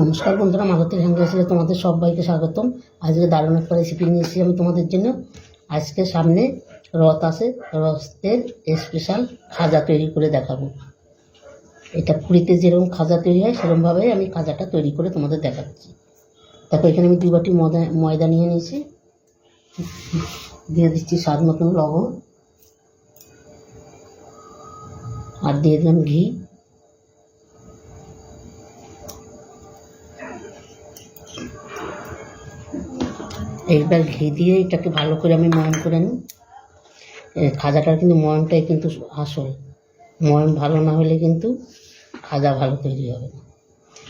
নমস্কার বন্ধুরা মাগতির হ্যান্ডেসে তোমাদের সবাইকে স্বাগতম। আজকে দারুণ একটা রেসিপি নিয়ে এসেছি আমি তোমাদের জন্য। আজকে সামনে রথ আছে, রথের স্পেশাল খাজা তৈরি করে দেখাবো। এটা পুরীতে যেরকম খাজা তৈরি হয়, সেরকমভাবেই আমি খাজাটা তৈরি করে তোমাদের দেখাচ্ছি। দেখো, এখানে আমি দুই বাটি ময়দা ময়দা নিয়ে নিয়েছি। দিয়ে দিচ্ছি স্বাদ মতন লবণ। আর দিয়ে দিলাম ঘি। এইবার ঘি দিয়ে এটাকে ভালো করে আমি ময়ন করে নিই। খাজাটার কিন্তু ময়নটাই কিন্তু আসল। ময়ন ভালো না হলে কিন্তু খাজা ভালো তৈরি হবে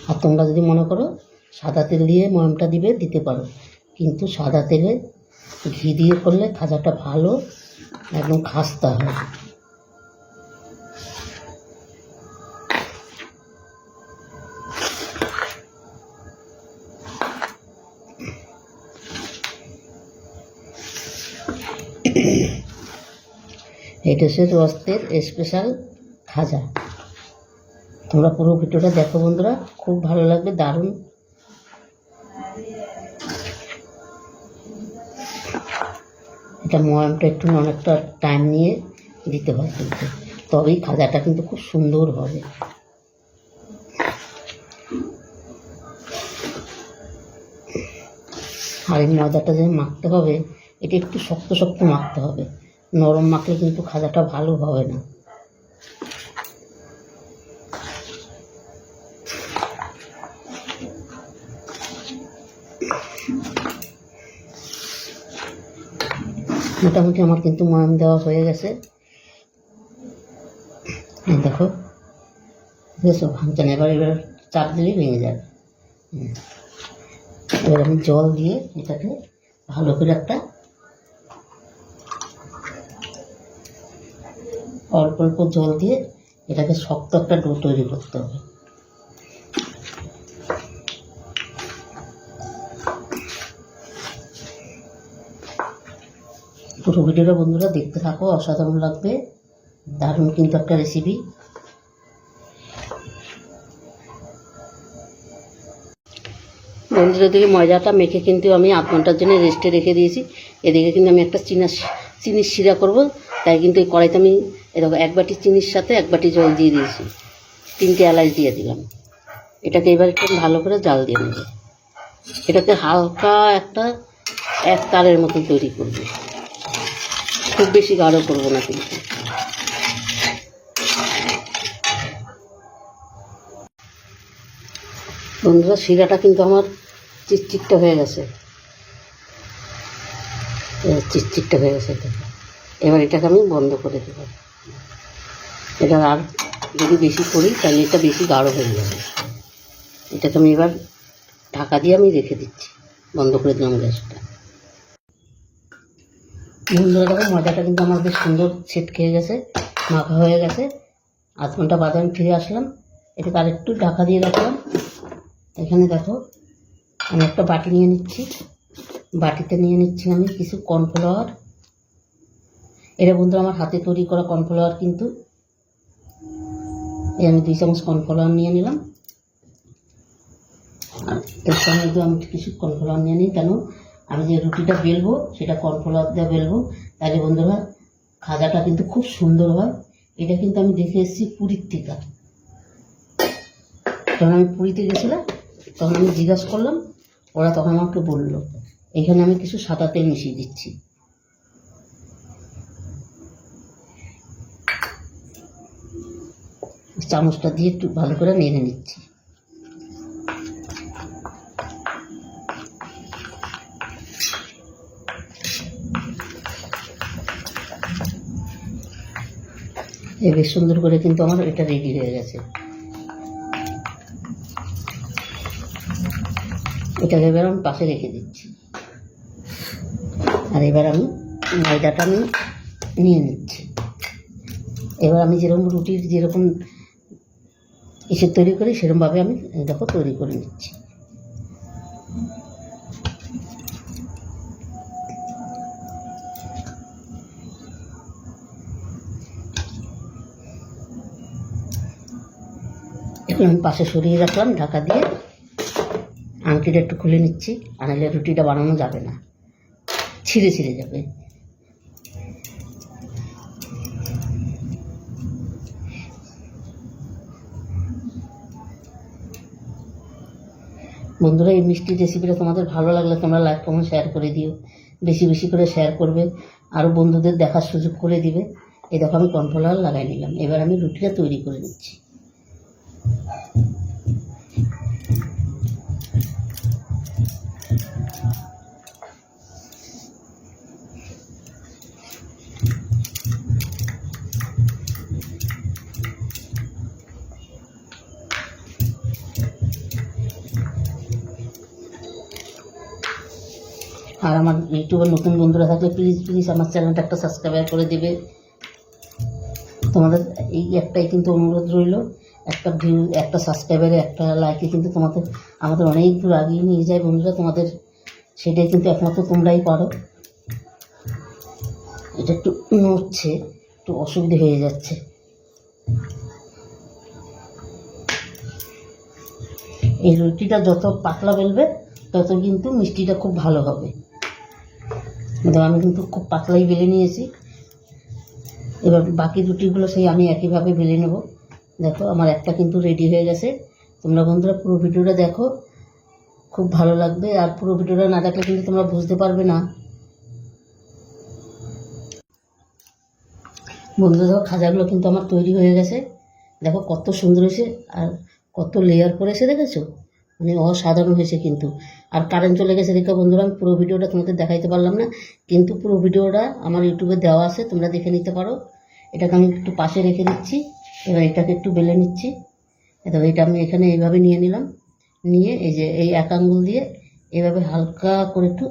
আর তোমরা যদি মনে করো, সাদা তেল দিয়ে ময়নটা দিবে, দিতে পারো। কিন্তু সাদা তেলে ঘি দিয়ে করলে খাজাটা ভালো একদম খাস্তা হয়। এটা হচ্ছে রস্তের স্পেশাল খাজা তোমরা পুরো ভিডিওটা দেখো বন্ধুরা, খুব ভালো লাগবে, দারুণ। এটা ময়ামটা একটু অনেকটা টাইম নিয়ে দিতে হয় কিন্তু, তবেই খাজাটা কিন্তু খুব সুন্দর হবে। আর এই ময়দাটা যে মাখতে হবে এটা একটু শক্ত শক্ত মাখতে হবে। নরম মাখলে কিন্তু খাজাটা ভালো হবে না। মোটামুটি আমার কিন্তু ময়াম দেওয়া হয়ে গেছে। দেখো দেখছ ভাঙছে না এবার এবার চাপ দিলেই ভেঙে যাবে। এবার আমি জল দিয়ে এটাকে ভালো করে একটা অল্প অল্প জল দিয়ে এটাকে শক্ত একটা ডো তৈরি করতে হবে। পুরো ভিডিওটা বন্ধুরা দেখতে থাকো, অসাধারণ লাগবে, দারুণ কিন্তু একটা রেসিপি বন্ধুরা দিকে ময়দাটা মেখে কিন্তু আমি আধ ঘণ্টার জন্য রেস্টে রেখে দিয়েছি। এদিকে কিন্তু আমি একটা চিনা চিনির শিরা করব। তাই কিন্তু এই কড়াইতে আমি এরকম এক বাটি চিনির সাথে এক বাটি জল দিয়ে দিয়েছি। তিনটে এলাচ দিয়ে দিলাম। এটাকে এবার একটু ভালো করে জাল দিয়ে নেব। এটাকে হালকা একটা এক তারের মতো তৈরি করব। খুব বেশি গাঢ় করব না কিন্তু। বন্ধুরা, শিরাটা কিন্তু আমার চিটচিটটা হয়ে গেছে। চিটচিটটা হয়ে গেছে, দেখো। এবার এটাকে আমি বন্ধ করে দেব। এটা আর যদি বেশি করি, তাহলে এটা বেশি গাঢ় হয়ে যাবে। এটাকে আমি এবার ঢাকা দিয়ে আমি রেখে দিচ্ছি। বন্ধ করে দিলাম গ্যাসটা। বন্ধুরা, দেখো মজাটা কিন্তু আমার বেশ সুন্দর সেট খেয়ে গেছে, মাখা হয়ে গেছে। আধ ঘণ্টা বাদে আমি ফিরে আসলাম। এটাকে আরেকটু ঢাকা দিয়ে রাখলাম। এখানে দেখো, আমি একটা বাটি নিয়ে নিচ্ছি। বাটিতে নিয়ে নিচ্ছি আমি কিছু কর্নফ্লাওয়ার। এটা বন্ধুরা আমার হাতে তৈরি করা কর্নফ্লাওয়ার কিন্তু। এই আমি দুই চামচ কর্নফ্লাওয়ার নিয়ে নিলাম। আর এর সঙ্গে যদি আমি কিছু কর্নফ্লাওয়ার নিয়ে নিই, কেন? আমি যে রুটিটা বেলবো, সেটা কর্নফ্লাওয়ার দিয়ে বেলবো। তাহলে বন্ধুরা, খাজাটা কিন্তু খুব সুন্দর হয়। এটা কিন্তু আমি দেখে এসেছি পুরীর থেকে। তখন আমি পুরীতে গেছিলাম, তখন আমি জিজ্ঞাসা করলাম, ওরা তখন আমাকে বলল, এখানে আমি কিছু সাদা তেল মিশিয়ে দিচ্ছি। চামচটা দিয়ে একটু ভালো করে নেড়ে নিচ্ছি। এ বেশ সুন্দর করে কিন্তু আমার এটা রেডি হয়ে গেছে। এটাকে এবার আমি পাশে রেখে দিচ্ছি। আর এবার আমি ময়দাটা আমি নিয়ে নিচ্ছি। এবার আমি যেরকম রুটির যেরকম ইসে তৈরি করি সেরকমভাবে আমি দেখো, তৈরি করে নিচ্ছি। একটু আমি পাশে সরিয়ে রাখলাম, ঢাকা দিয়ে। আংটিটা একটু খুলে নিচ্ছি আনালে রুটিটা বানানো যাবে না। ছিঁড়ে ছিঁড়ে যাবে। বন্ধুরা, এই মিষ্টি রেসিপিটা তোমাদের ভালো লাগলে তোমরা লাইক কমেন্ট শেয়ার করে দিও। বেশি বেশি করে শেয়ার করবে আরও বন্ধুদের দেখার সুযোগ করে দিবে। এই দেখো আমি কর্নফ্লাওয়ার লাগাই নিলাম। এবার আমি রুটিটা তৈরি করে নিচ্ছি। ইউটিউবের নতুন বন্ধুরা থাকলে প্লিজ প্লিজ আমার চ্যানেলটা একটা সাবস্ক্রাইব করে দেবে। তোমাদের এই একটাই কিন্তু অনুরোধ রইল, একটা ভিউ একটা সাবস্ক্রাইবারে একটা লাইকে কিন্তু তোমাদের, আমাদের অনেক দূর আগিয়ে নিয়ে যায় বন্ধুরা, তোমাদের সেটাই কিন্তু একমাত্র তোমরাই পারো। এটা একটু নড়ছে, একটু অসুবিধে হয়ে যাচ্ছে। এই রুটিটা যত পাতলা বেলবে, তত কিন্তু মিষ্টিটা খুব ভালো হবে। দেখো আমি কিন্তু খুব পাতলাই বেলে নিয়েছি। এবার বাকি রুটিগুলো সেই আমি একইভাবে বেলে নেব। দেখো, আমার একটা কিন্তু রেডি হয়ে গেছে। তোমরা বন্ধুরা পুরো ভিডিওটা দেখো, খুব ভালো লাগবে। আর পুরো ভিডিওটা না দেখলে কিন্তু তোমরা বুঝতে পারবে না। বন্ধু, দেখো, খাজাগুলো কিন্তু আমার তৈরি হয়ে গেছে। দেখো, কত সুন্দর হয়েছে আর কত লেয়ার করেছে, দেখেছ? মানে অসাধারণ হয়েছে কিন্তু। আর কারেন্ট চলে গেছে দেখে বন্ধুরা, আমি পুরো ভিডিওটা তোমাদের দেখাইতে পারলাম না, কিন্তু পুরো ভিডিওটা আমার ইউটিউবে দেওয়া আছে, তোমরা দেখে নিতে পারো। এটাকে আমি একটু পাশে রেখে দিচ্ছি, এবার এটাকে একটু বেলে নিচ্ছি। দেখো এটা আমি এখানে এইভাবে নিয়ে নিলাম। নিয়ে এই যে এই এক আঙ্গুল দিয়ে এইভাবে হালকা করে একটু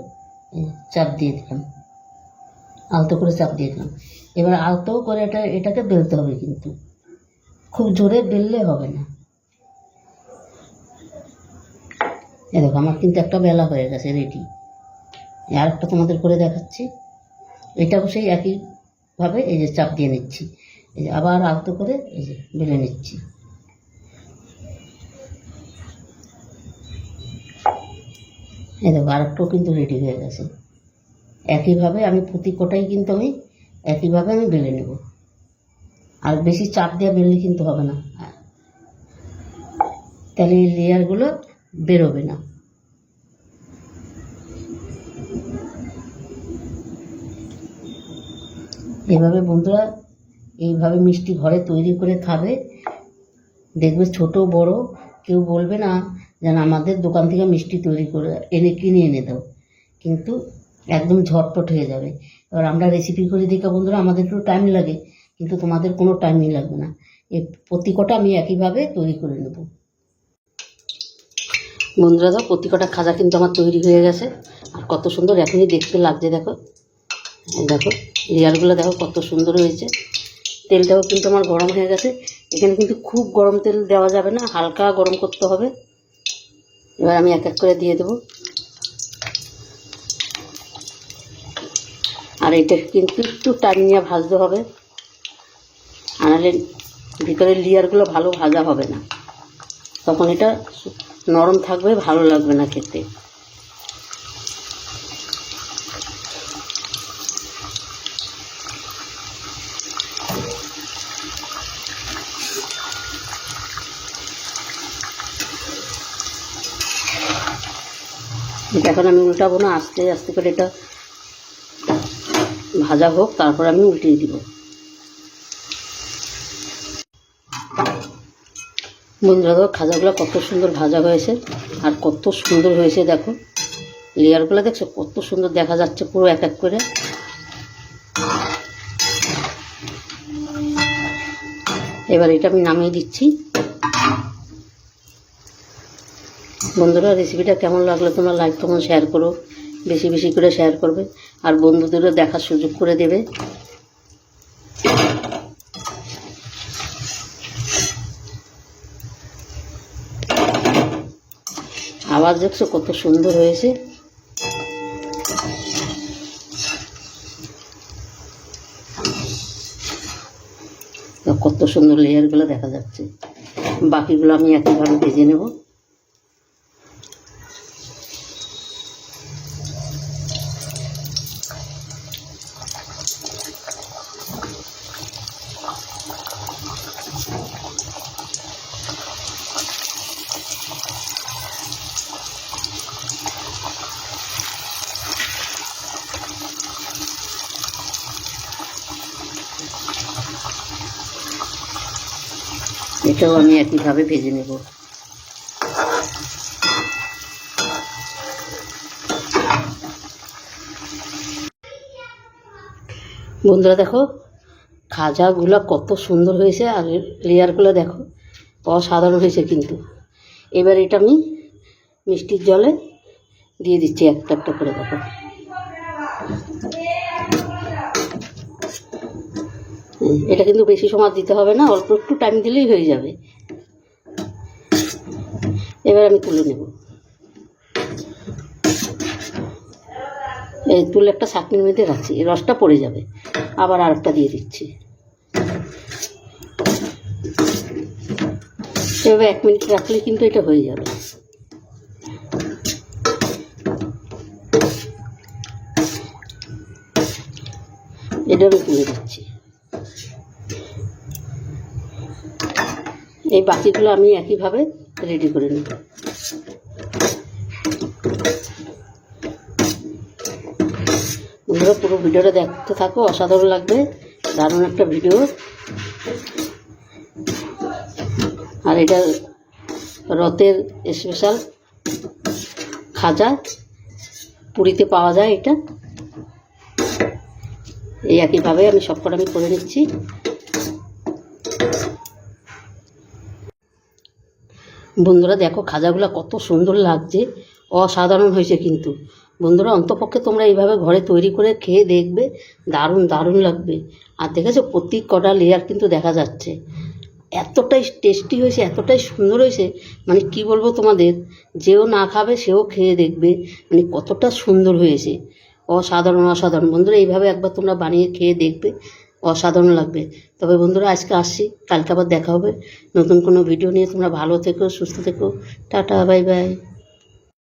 চাপ দিয়ে দিলাম। আলতো করে চাপ দিয়ে দিলাম। এবার আলতো করে এটা, এটাকে বেলতে হবে কিন্তু। খুব জোরে বেললে হবে না। দেখো, আমার কিন্তু একটা বেলা হয়ে গেছে রেডি আর একটা তোমাদের করে দেখাচ্ছি। এটাও সেই একইভাবে এই যে চাপ দিয়ে নিচ্ছি। এই যে আবার আলতো করে এই যে বেলে নিচ্ছি। এই দেখো, আরেকটাও কিন্তু রেডি হয়ে গেছে। একইভাবে আমি প্রতি কোটাই কিন্তু আমি একইভাবে আমি বেলে নেব। আর বেশি চাপ দিয়ে বেললে কিন্তু হবে না। তাহলে এই লেয়ারগুলো বেরোবে না। এভাবে বন্ধুরা, এইভাবে মিষ্টি ঘরে তৈরি করে খাবে। দেখবে ছোট, বড়, কেউ বলবে না যেন আমাদের দোকান থেকে মিষ্টি তৈরি করে এনে কিনে এনে দাও। কিন্তু একদম ঝটপট হয়ে যাবে। এবার আমরা রেসিপি করে দিই বন্ধুরা, আমাদের একটু টাইম লাগে, কিন্তু তোমাদের কোনো টাইমই লাগবে না। এই প্রতি কটা আমি একইভাবে তৈরি করে নেব। বন্ধুরা দাও প্রতি কটা খাজা কিন্তু আমার তৈরি হয়ে গেছে। আর কত সুন্দর, এখনই দেখতে লাগছে, দেখো। দেখো রিয়ালগুলো দেখো, কত সুন্দর হয়েছে। তেলটাও কিন্তু আমার গরম হয়ে গেছে। এখানে কিন্তু খুব গরম তেল দেওয়া যাবে না, হালকা গরম করতে হবে। এবার আমি এক এক করে দিয়ে দেবো। আর এটা কিন্তু একটু টাইম নিয়ে ভাজতে হবে। আর ভিতরের লেয়ারগুলো ভালো ভাজা হবে না। তখন এটা নরম থাকবে, ভালো লাগবে না খেতে। এখন আমি উল্টাবো না, আস্তে আস্তে করে এটা ভাজা হোক, তারপর আমি উল্টিয়ে দিব। বন্ধুরা দেখো খাজাগুলো কত সুন্দর ভাজা হয়েছে আর কত সুন্দর হয়েছে দেখো। লেয়ারগুলো দেখছ, কত সুন্দর দেখা যাচ্ছে পুরো এক এক করে। এবার এটা আমি নামিয়ে দিচ্ছি। বন্ধুরা রেসিপিটা কেমন লাগল তোমরা লাইক তখন শেয়ার করো। বেশি বেশি করে শেয়ার করবে। আর বন্ধুদেরও দেখার সুযোগ করে দেবে। আওয়াজ দেখছ? কত সুন্দর হয়েছে। কত সুন্দর লেয়ারগুলো দেখা যাচ্ছে। বাকিগুলো আমি একইভাবে ভেজে নেব। এটাও আমি একইভাবে ভেজে নেব। বন্ধুরা দেখো, খাজাগুলো কত সুন্দর হয়েছে আর লেয়ারগুলো দেখো, অসাধারণ হয়েছে কিন্তু। এবার এটা আমি মিষ্টির জলে দিয়ে দিচ্ছি একটা একটা করে দেখো। এটা কিন্তু বেশি সময় দিতে হবে না, অল্প একটু টাইম দিলেই হয়ে যাবে। এবার আমি তুলে নেব। এই তুলে একটা ছাঁকনির মধ্যে রাখছি রসটা পড়ে যাবে। আবার আরেকটা দিয়ে দিচ্ছি। এভাবে এক মিনিট রাখলে কিন্তু এটা হয়ে যাবে। এটা আমি তুলে দিচ্ছি। এই বাকিগুলো আমি একইভাবে রেডি করে নেব। বন্ধুরা, পুরো ভিডিওটা দেখতে থাকো, অসাধারণ লাগবে, দারুণ একটা ভিডিও আর এটা রথের স্পেশাল খাজা, পুরীতে পাওয়া যায় এটা। এই একইভাবে আমি সবকটা আমি করে নিচ্ছি। বন্ধুরা দেখো খাজাগুলো কত সুন্দর লাগছে। অসাধারণ হয়েছে কিন্তু। বন্ধুরা, অন্তপক্ষে তোমরা এইভাবে ঘরে তৈরি করে খেয়ে দেখবে, দারুণ দারুণ লাগবে। আর দেখেছ প্রত্যেক কটা লেয়ার কিন্তু দেখা যাচ্ছে। এতটাই টেস্টি হয়েছে, এতটাই সুন্দর হয়েছে মানে কি বলব তোমাদের, যেও না খাবে, সেও খেয়ে দেখবে মানে কতটা সুন্দর হয়েছে। অসাধারণ অসাধারণ। বন্ধুরা, এইভাবে একবার তোমরা বানিয়ে খেয়ে দেখবে। অসাধারণ লাগবে। তবে বন্ধুরা, আজকে আসছি। কালকে আবার দেখা হবে। নতুন কোনো ভিডিও নিয়ে তোমরা ভালো থেকো, সুস্থ থেকো। Tata, bye bye.